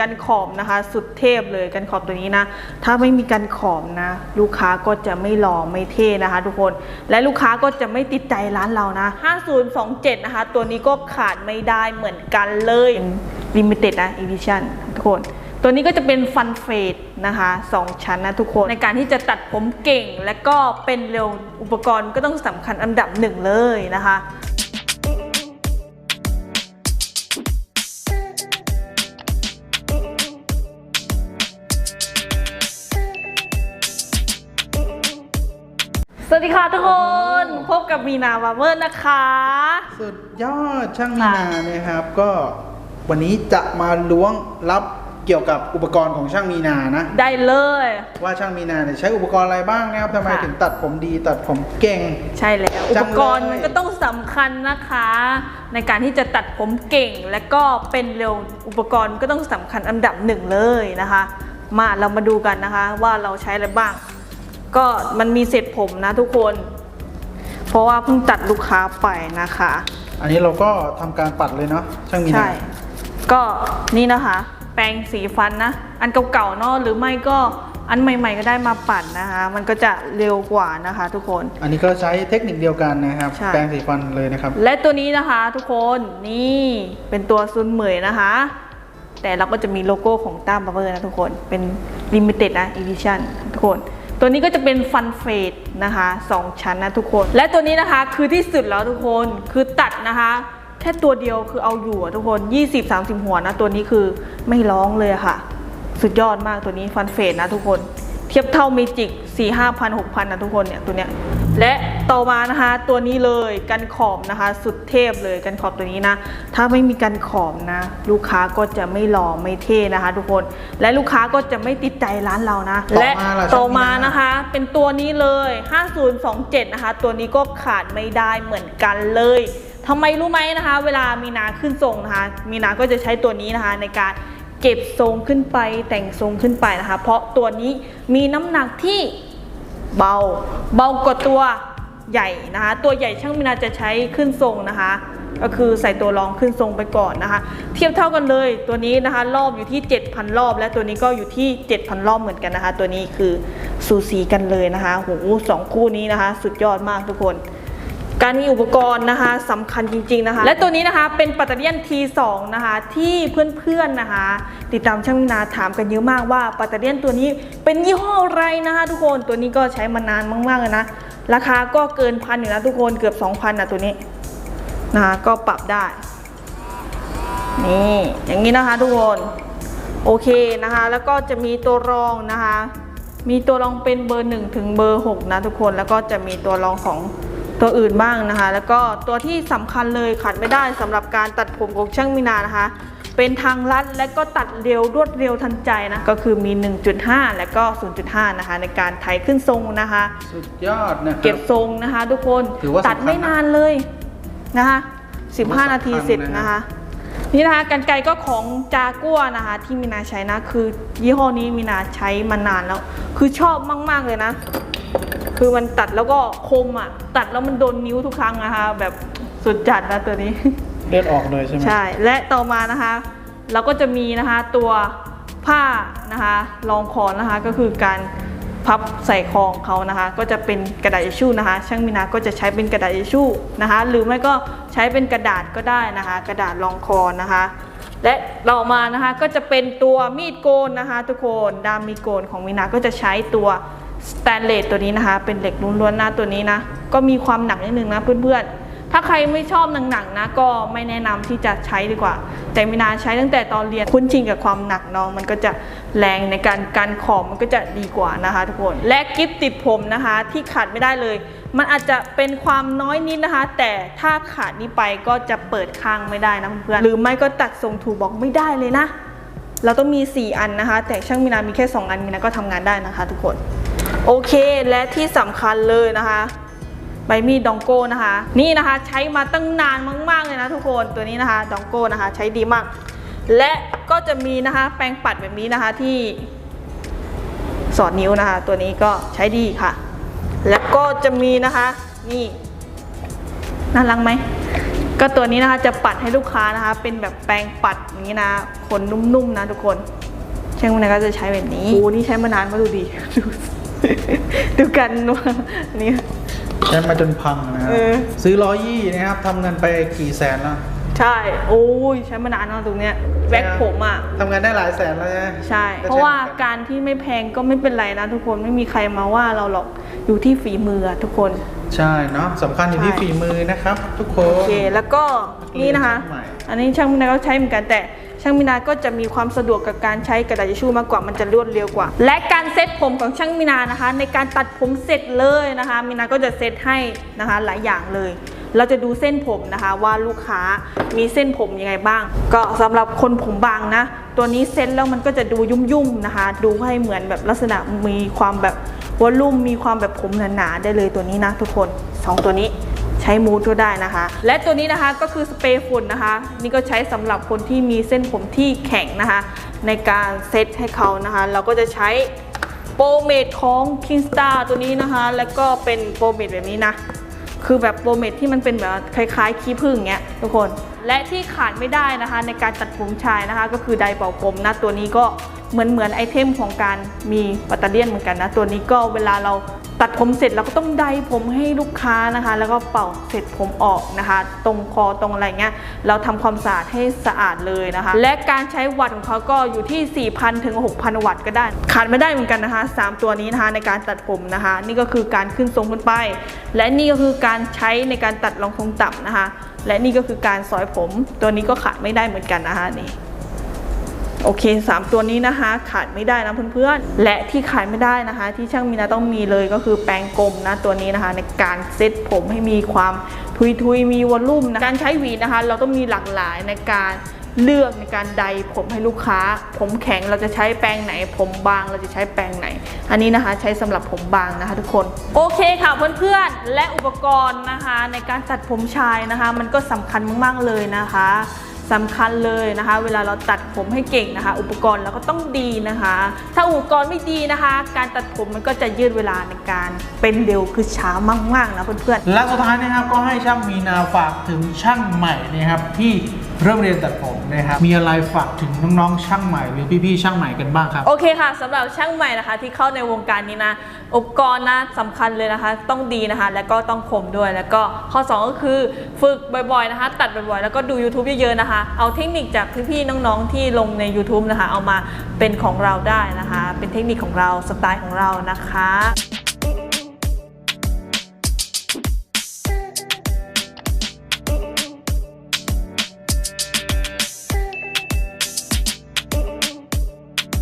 กันขอบนะคะ สุดเทพเลยกันขอบตัวนี้นะ ถ้าไม่มีกันขอบนะ ลูกค้าก็จะไม่หล่อไม่เท่นะคะ ทุกคนและลูกค้าก็จะไม่ติดใจร้านเรานะ 5027 นะคะ ตัวนี้ก็ขาดไม่ได้เหมือนกันเลยลิมิเต็ดนะ edition ทุกคนตัวนี้ก็จะเป็นฟันเฟดนะคะ2ชั้นนะทุกคนในการที่จะตัดผมเก่ง และก็เป็นเร็วอุปกรณ์ก็ต้องสำคัญอันดับหนึ่งเลยนะคะ สวัสดีค่ะทุกคน พบกับมีนาบาร์เบอร์นะคะ สุดยอดช่างมีนาเนี่ยครับ ก็วันนี้จะมาล้วงลับเกี่ยวกับอุปกรณ์ของช่างมีนานะ ได้เลย ว่าช่างมีนาเนี่ยใช้อุปกรณ์อะไรบ้างนะครับทำไมค่ะถึงตัดผมดีตัดผมเก่ง ใช่แล้ว อุจัปงกรณ์เลยมันก็ต้องสำคัญนะคะ ในการที่จะตัดผมเก่งและก็เป็นเร็วอุปกรณ์ก็ต้องสำคัญอันดับหนึ่งเลยนะคะ มาเรามาดูกันนะคะว่าเราใช้อะไรบ้าง ก็มันมีเสร็จผมนะทุกคน เพราะว่าเพิ่งตัดลูกค้าไปนะคะ อันนี้เราก็ทำการปัดเลยเนาะช่างมีนาใช่ ก็นี่นะคะ แปรงสีฟันนะ อันเก่าๆเนาะหรือไม่ก็อันใหม่ ๆ ก็ได้มาปั่นนะคะ มันก็จะเร็วกว่านะคะทุกคน อันนี้ก็ใช้เทคนิคเดียวกันนะครับ ใช่ แปรงสีฟันเลยนะครับ และตัวนี้นะคะทุกคนนี่เป็นตัวซุนเหมยนะคะ แต่เราก็จะมีโลโก้ของต้ามบับเบอร์นะทุกคนเป็น Limited นะ Edition ทุกคน ตัวนี้ก็จะเป็นฟันเฟดนะคะสองชั้นนะทุกคน และตัวนี้นะคะคือที่สุดแล้วทุกคนคือตัดนะคะ แค่ตัวเดียวคือเอาอยู่ทุกคน 20-30 หัวนะตัวนี้คือไม่ร้องเลยค่ะ สุดยอดมากตัวนี้ฟันเฟดนะทุกคน เทียบเท่าเมจิก4 5 0 0 0 6 0 0นะทุกคนเนี่ยตัวเนี้ย และต่อมานะคะตัวนี้เลยกันขอบนะคะ สุดเทพเลยกันขอบตัวนี้นะ ถ้าไม่มีกันขอบนะ ลูกค้าก็จะไม่หล่อไม่เท่นะคะ ทุกคน และลูกค้าก็จะไม่ติดใจร้านเรานะต่อมาและล่ะต่อมาช่างมีนานะคะ เป็นตัวนี้เลย 5027 นะคะ ตัวนี้ก็ขาดไม่ได้เหมือนกันเลยทำไมรู้ไหมนะคะ เวลามีนาขึ้นทรงนะคะ มีนาก็จะใช้ตัวนี้นะคะในการเก็บทรงขึ้นไปแต่งทรงขึ้นไปนะคะ เพราะตัวนี้มีน้ำหนักที่ เบา เบากว่าตัวใหญ่นะคะ ตัวใหญ่ช่างมินาจะใช้ขึ้นทรงนะคะ ก็คือใส่ตัวรองขึ้นทรงไปก่อนนะคะ เทียบเท่ากันเลยตัวนี้นะคะ รอบอยู่ที่ 7,000 รอบ และตัวนี้ก็อยู่ที่ 7,000 รอบเหมือนกันนะคะ ตัวนี้คือสูสีกันเลยนะคะโหสองคู่นี้นะคะ สุดยอดมากทุกคน การมีอุปกรณ์นะคะสำคัญจริงๆนะคะ และตัวนี้นะคะเป็นปัตเตอร์เลียน T2 นะคะที่เพื่อนๆนะคะ ติดตามช่างมินาถามกันเยอะมากว่าปัตเตอร์เลียนตัวนี้เป็นยี่ห้ออะไรนะคะทุกคนตัวนี้ก็ใช้มานานมากๆเลยนะราคาก็เกินพันอยู่นะทุกคนเกือบ 2,000นะตัวนี้นะคะก็ปรับได้นี่อย่างนี้นะคะทุกคนโอเคนะคะแล้วก็จะมีตัวรองนะคะ มีตัวรองเป็นเบอร์ 1 ถึงเบอร์ 6 นะทุกคนแล้วก็จะมีตัวรองของ ตัวอื่นบ้างนะคะ แล้วก็ตัวที่สำคัญเลยขาดไม่ได้สำหรับการตัดผมของช่างมินานะคะ เป็นทางลัดและก็ตัดเร็วรวดเร็วทันใจนะ ก็คือมี 1.5 และก็ 0.5 นะคะ ในการไถขึ้นทรงนะคะ สุดยอดนะคเก็รับบทรงนะคะ ทุกคนถือว่าสำคัญนะตัดไม่นานเลยนะคะ 15 นาทีเสร็จนะคะนี่นะคะกันไกรก็ของจากัวนะคะ ที่มีนาใช้นะ คือยี่ห้อนี้มีนาใช้มานานแล้ว คือชอบมาก ๆ เลยนะ คือมันตัดแล้วก็คมอะ ตัดแล้วมันโดนนิ้วทุกครั้งนะคะ แบบสุดจัดนะตัวนี้ เลือดออกเลยใช่ไหมใช่ และต่อมานะคะ เราก็จะมีนะคะตัวผ้านะคะรองคอนะคะก็คือการพับใส่คองเขานะคะ ก็จะเป็นกระดาษทิชชู่นะคะ ช่างมินาก็จะใช้เป็นกระดาษทิชชู่นะคะ หรือไม่ก็ใช้เป็นกระดาษก็ได้นะคะ กระดาษรองคอนะคะ และต่อมานะคะก็จะเป็นตัวมีดโกนนะคะ ทุกคนดามมีดโกนของมินาก็จะใช้ตัว สแตนเลสตัวนี้นะคะ เป็นเหล็กล้วนๆหน้าตัวนี้นะ ก็มีความหนักนิดนึงนะเพื่อนๆ ถ้าใครไม่ชอบหนักๆนะ ก็ไม่แนะนำที่จะใช้ดีกว่า แต่มินาใช้ตั้งแต่ตอนเรียนคุ้นชินกับความหนักน้อง มันก็จะแรงในการการขอบมันก็จะดีกว่านะคะทุกคน และกิฟติดผมนะคะที่ขาดไม่ได้เลย มันอาจจะเป็นความน้อยนิดนะคะ แต่ถ้าขาดนี้ไปก็จะเปิดข้างไม่ได้นะเพื่อนๆหรือไม่ก็ตัดทรงถูบอกไม่ได้เลยนะเราต้องมี 4 อันนะคะ แต่ช่างมินามีแค่ 2 อันมินาก็ทำงานได้นะคะทุกคน โอเคและที่สำคัญเลยนะคะใบมีดดองโก้นะคะ นี่นะคะใช้มาตั้งนานมากๆเลยนะทุกคนตัวนี้นะคะดองโก้นะคะ ใช้ดีมาก และก็จะมีนะคะแปรงปัดแบบนี้นะคะที่สอดนิ้วนะคะ ตัวนี้ก็ใช้ดีค่ะ แล้วก็จะมีนะคะนี่น่ารักไหมก็ตัวนี้นะคะจะปัดให้ลูกค้านะคะ เป็นแบบแปรงปัดอย่างนี้นะขนนุ่มๆนะทุกคนช่างมันก็จะใช้แบบนี้โอ้นี่ใช้มานานมาดูดิดู ดูกันว่านี่ ใช้มาจนพังนะครับเออ ซื้อร้อยยี่นะครับทำเงินไปกี่แสนแล้วใช่ โอ้ยใช้มานานมากตรงเนี้ยแว็กผมอะ ทำเงินได้หลายแสนแล้วใช่ไหมใช่ก็เพราะว่าเหมือนนการที่ไม่แพงก็ไม่เป็นไรนะทุกคนไม่มีใครมาว่าเราหรอกอยู่ที่ฝีมืออะทุกคน ใช่เนาะสำคัญอยู่ที่ใช่ ฝีมือนะครับ ทุกคโอนเค แล้วก็นี่นะคะช่างใหม่อันนี้ช่างมินาก็ใช้เหมือนกันแต่ ช่างมินาก็จะมีความสะดวกกับการใช้กระดาษทิชชู่มากกว่ามันจะรวดเร็วกว่า และการเซ็ตผมของช่างมินานะคะ ในการตัดผมเสร็จเลยนะคะมินาก็จะเซ็ตให้นะคะหลายอย่างเลย เราจะดูเส้นผมนะคะว่าลูกค้ามีเส้นผมยังไงบ้าง ก็สำหรับคนผมบางนะ ตัวนี้เซ็ตแล้วมันก็จะดูยุ่มๆนะคะ ดูให้เหมือนแบบลักษณะมีความแบบวอลลุ่มมีความแบบผมหนาๆได้เลยตัวนี้นะทุกคนสองตัวนี้ ใช้มูดก็ได้นะคะ และตัวนี้นะคะก็คือสเปรย์ฝุ่นนะคะ นี่ก็ใช้สำหรับคนที่มีเส้นผมที่แข็งนะคะ ในการเซตให้เขานะคะ เราก็จะใช้โปรเมดของ Kingstar ตัวนี้นะคะ แล้วก็เป็นโปรเมดแบบนี้นะคือแบบโปรเมดที่มันเป็นแบบคล้ายๆขี้ผึ้งเงี้ยทุกคน และที่ขาดไม่ได้นะคะ ในการตัดผมชายนะคะ ก็คือไดร์เป่าผมนะตัวนี้ก็เหมือนเหมือนไอเทมของการมีปัตเตอร์เลียนเหมือนกันนะ ตัวนี้ก็เวลาเรา ตัดผมเสร็จเราก็ต้องไดผมให้ลูกค้านะคะ แล้วก็เป่าเสร็จผมออกนะคะ ตรงคอตรงอะไรเงี้ยเราทำความสะอาดให้สะอาดเลยนะคะ และการใช้วัตต์ของเขาก็อยู่ที่ 4,000 ถึง 6,000 วัตต์ก็ได้ ขาดไม่ได้เหมือนกันนะคะ 3 ตัวนี้นะคะในการตัดผมนะคะ นี่ก็คือการขึ้นทรงขึ้นไป และนี่ก็คือการใช้ในการตัดรองทรงต่ำนะคะ และนี่ก็คือการซอยผม ตัวนี้ก็ขาดไม่ได้เหมือนกันนะคะนี่ โอเค 3 ตัวนี้นะคะขาดไม่ได้นะเพื่อนๆ และที่ขาดไม่ได้นะคะ ที่ช่างมีนาต้องมีเลยก็คือแปรงกลมนะตัวนี้นะคะ ในการเซตผมให้มีความทุยๆมีวอลลุ่มนะการใช้หวีนะคะ เราต้องมีหลากหลายในการเลือกในการใดผมให้ลูกค้า ผมแข็งเราจะใช้แปรงไหน ผมบางเราจะใช้แปรงไหน อันนี้นะคะใช้สำหรับผมบางนะคะ ทุกคนโอเคค่ะเพื่อนๆและอุปกรณ์นะคะ ในการตัดผมชายนะคะ มันก็สำคัญมากๆเลยนะคะ สำคัญเลยนะคะ เวลาเราตัดผมให้เก่งนะคะ อุปกรณ์เราก็ต้องดีนะคะ ถ้าอุปกรณ์ไม่ดีนะคะ การตัดผมมันก็จะยืดเวลาในการเป็นเร็วคือช้ามากๆนะเพื่อนๆและสุดท้ายนะครับก็ให้ช่างมีนาฝากถึงช่างใหม่นะครับที่ เริ่มเรียนตัดผมนะครับ มีอะไรฝากถึงน้องๆช่างใหม่หรือพี่ๆช่างใหม่กันบ้างครับ โอเคค่ะสำหรับช่างใหม่นะคะ ที่เข้าในวงการนี้นะ อุปกรณ์นะสำคัญเลยนะคะ ต้องดีนะคะ แล้วก็ต้องคมด้วยแล้วก็ข้อ 2 ก็คือฝึกบ่อยๆนะคะ ตัดบ่อยๆ แล้วก็ดู YouTube เยอะๆนะคะ เอาเทคนิคจากพี่ๆน้องๆที่ลงใน YouTube นะคะ เอามาเป็นของเราได้นะคะ เป็นเทคนิคของเราสไตล์ของเรานะคะ